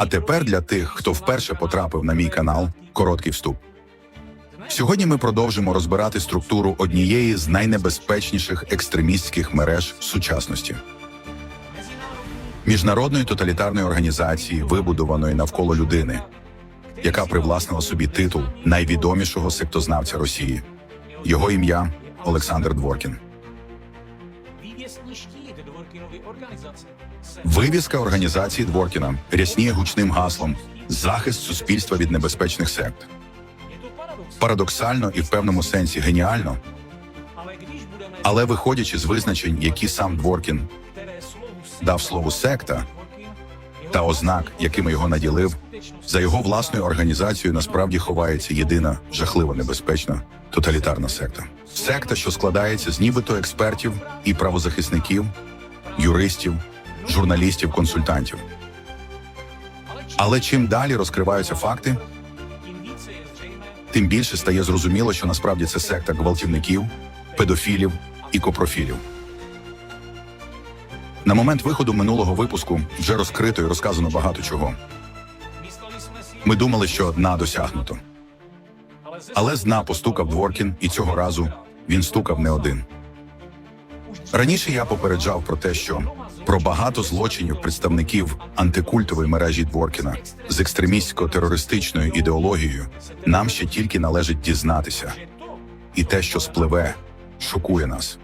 А тепер для тих, хто вперше потрапив на мій канал, короткий вступ. Сьогодні ми продовжимо розбирати структуру однієї з найнебезпечніших екстремістських мереж сучасності міжнародної тоталітарної організації, вибудованої навколо людини, яка привласнила собі титул найвідомішого сектознавця Росії. Його ім'я Олександр Дворкін. Вивіска організації Дворкіна рясніє гучним гаслом захист суспільства від небезпечних сект. Парадоксально і в певному сенсі геніально, але виходячи з визначень, які сам Дворкін дав слову секта та ознак, якими його наділив, за його власною організацією насправді ховається єдина жахливо небезпечна тоталітарна секта. Секта, що складається з нібито експертів і правозахисників, юристів, журналістів, консультантів. Але чим далі розкриваються факти, тим більше стає зрозуміло, що насправді це секта гвалтівників, педофілів і копрофілів. На момент виходу минулого випуску вже розкрито і розказано багато чого. Ми думали, що дна досягнуто. Але з дна постукав Дворкін, і цього разу він стукав не один. Раніше я попереджав про те, що про багато злочинів представників антикультової мережі Дворкіна з екстремістсько-терористичною ідеологією нам ще тільки належить дізнатися, і те, що спливе, шокує нас.